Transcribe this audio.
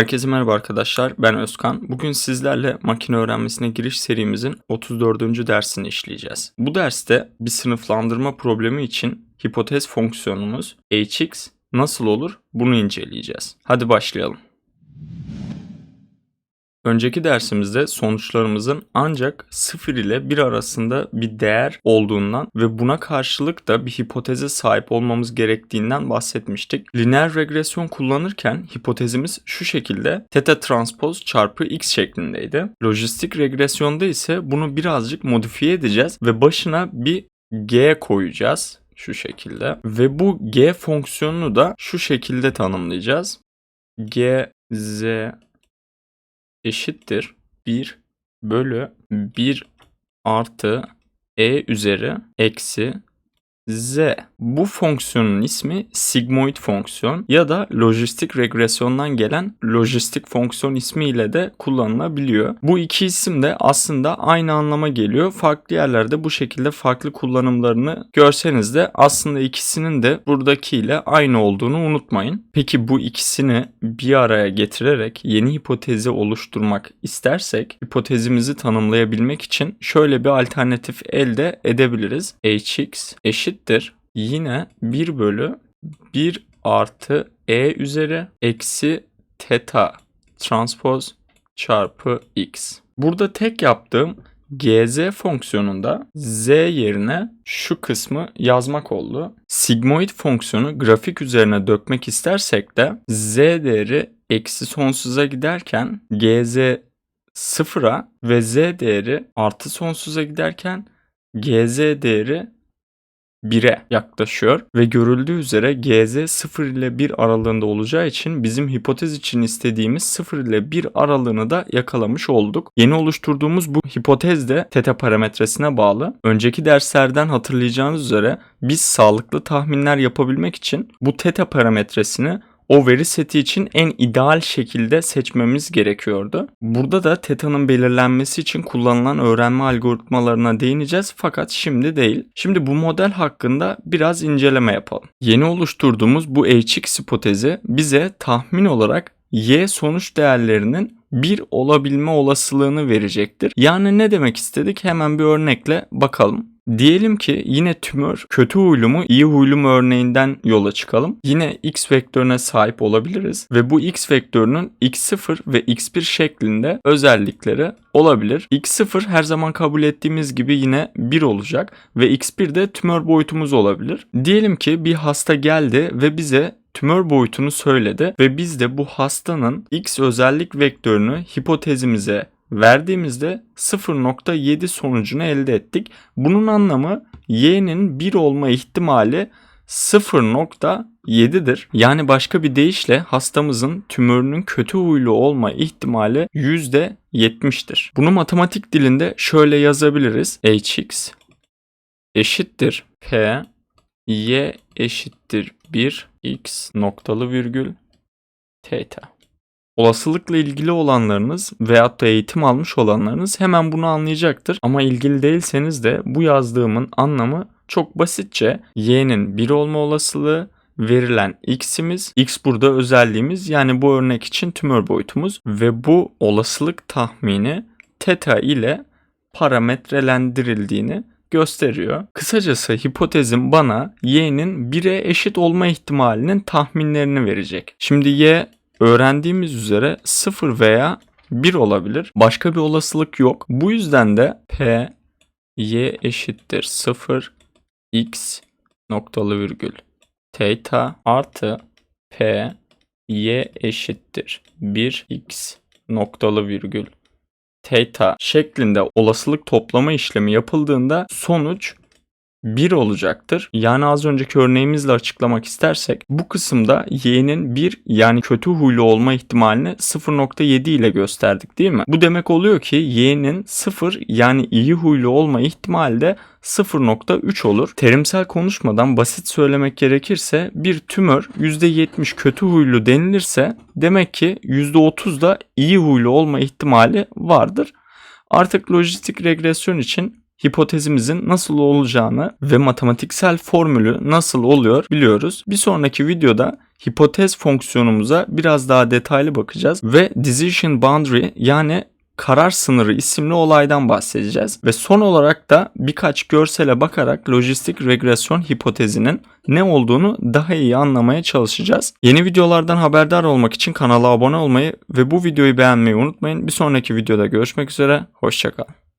Herkese merhaba arkadaşlar. Ben Özkan. Bugün sizlerle makine öğrenmesine giriş serimizin 34. dersini işleyeceğiz. Bu derste bir sınıflandırma problemi için hipotez fonksiyonumuz hx nasıl olur bunu inceleyeceğiz. Hadi başlayalım. Önceki dersimizde sonuçlarımızın ancak 0 ile 1 arasında bir değer olduğundan ve buna karşılık da bir hipoteze sahip olmamız gerektiğinden bahsetmiştik. Lineer regresyon kullanırken hipotezimiz şu şekilde teta transpoz çarpı x şeklindeydi. Lojistik regresyonda ise bunu birazcık modifiye edeceğiz ve başına bir g koyacağız şu şekilde ve bu g fonksiyonunu da şu şekilde tanımlayacağız. g z eşittir 1 bölü 1 artı e üzeri eksi z. Bu fonksiyonun ismi sigmoid fonksiyon ya da lojistik regresyondan gelen lojistik fonksiyon ismiyle de kullanılabiliyor. Bu iki isim de aslında aynı anlama geliyor. Farklı yerlerde bu şekilde farklı kullanımlarını görseniz de aslında ikisinin de buradakiyle aynı olduğunu unutmayın. Peki bu ikisini bir araya getirerek yeni hipotezi oluşturmak istersek hipotezimizi tanımlayabilmek için şöyle bir alternatif elde edebiliriz. hx eşittir yine 1 bölü 1 artı e üzeri eksi teta transpoz çarpı x. Burada tek yaptığım gz fonksiyonunda z yerine şu kısmı yazmak oldu. Sigmoid fonksiyonu grafik üzerine dökmek istersek de z değeri eksi sonsuza giderken gz sıfıra ve z değeri artı sonsuza giderken gz değeri 1'e yaklaşıyor ve görüldüğü üzere GZ 0 ile 1 aralığında olacağı için bizim hipotez için istediğimiz 0 ile 1 aralığını da yakalamış olduk. Yeni oluşturduğumuz bu hipotez de teta parametresine bağlı. Önceki derslerden hatırlayacağınız üzere biz sağlıklı tahminler yapabilmek için bu teta parametresini o veri seti için en ideal şekilde seçmemiz gerekiyordu. Burada da teta'nın belirlenmesi için kullanılan öğrenme algoritmalarına değineceğiz fakat şimdi değil. Şimdi bu model hakkında biraz inceleme yapalım. Yeni oluşturduğumuz bu HX hipotezi bize tahmin olarak y sonuç değerlerinin 1 olabilme olasılığını verecektir. Yani ne demek istedik hemen bir örnekle bakalım. Diyelim ki yine tümör kötü huylu mu iyi huylu mu örneğinden yola çıkalım. Yine x vektörüne sahip olabiliriz ve bu x vektörünün x0 ve x1 şeklinde özellikleri olabilir. x0 her zaman kabul ettiğimiz gibi yine 1 olacak ve x1 de tümör boyutumuz olabilir. Diyelim ki bir hasta geldi ve bize tümör boyutunu söyledi ve biz de bu hastanın x özellik vektörünü hipotezimize verdiğimizde 0.7 sonucunu elde ettik. Bunun anlamı y'nin 1 olma ihtimali 0.7'dir. Yani başka bir deyişle hastamızın tümörünün kötü huylu olma ihtimali %70'tir. Bunu matematik dilinde şöyle yazabiliriz. hx eşittir p y eşittir 1 x noktalı virgül theta. Olasılıkla ilgili olanlarınız veyahut da eğitim almış olanlarınız hemen bunu anlayacaktır. Ama ilgili değilseniz de bu yazdığımın anlamı çok basitçe y'nin 1 olma olasılığı verilen x'imiz, x burada özelliğimiz yani bu örnek için tümör boyutumuz ve bu olasılık tahmini teta ile parametrelendirildiğini gösteriyor. Kısacası hipotezim bana y'nin 1'e eşit olma ihtimalinin tahminlerini verecek. Şimdi y öğrendiğimiz üzere 0 veya 1 olabilir. Başka bir olasılık yok. Bu yüzden de p y eşittir 0 x noktalı virgül theta artı p y eşittir 1 x noktalı virgül theta şeklinde olasılık toplama işlemi yapıldığında sonuç 1 olacaktır. Yani az önceki örneğimizle açıklamak istersek bu kısımda y'nin 1 yani kötü huylu olma ihtimalini 0.7 ile gösterdik değil mi? Bu demek oluyor ki y'nin 0 yani iyi huylu olma ihtimali de 0.3 olur. Terimsel konuşmadan basit söylemek gerekirse bir tümör %70 kötü huylu denilirse demek ki %30 da iyi huylu olma ihtimali vardır. Artık lojistik regresyon için hipotezimizin nasıl olacağını ve matematiksel formülü nasıl oluyor biliyoruz. Bir sonraki videoda hipotez fonksiyonumuza biraz daha detaylı bakacağız ve decision boundary yani karar sınırı isimli olaydan bahsedeceğiz. Ve son olarak da birkaç görsele bakarak lojistik regresyon hipotezinin ne olduğunu daha iyi anlamaya çalışacağız. Yeni videolardan haberdar olmak için kanala abone olmayı ve bu videoyu beğenmeyi unutmayın. Bir sonraki videoda görüşmek üzere. Hoşçakalın.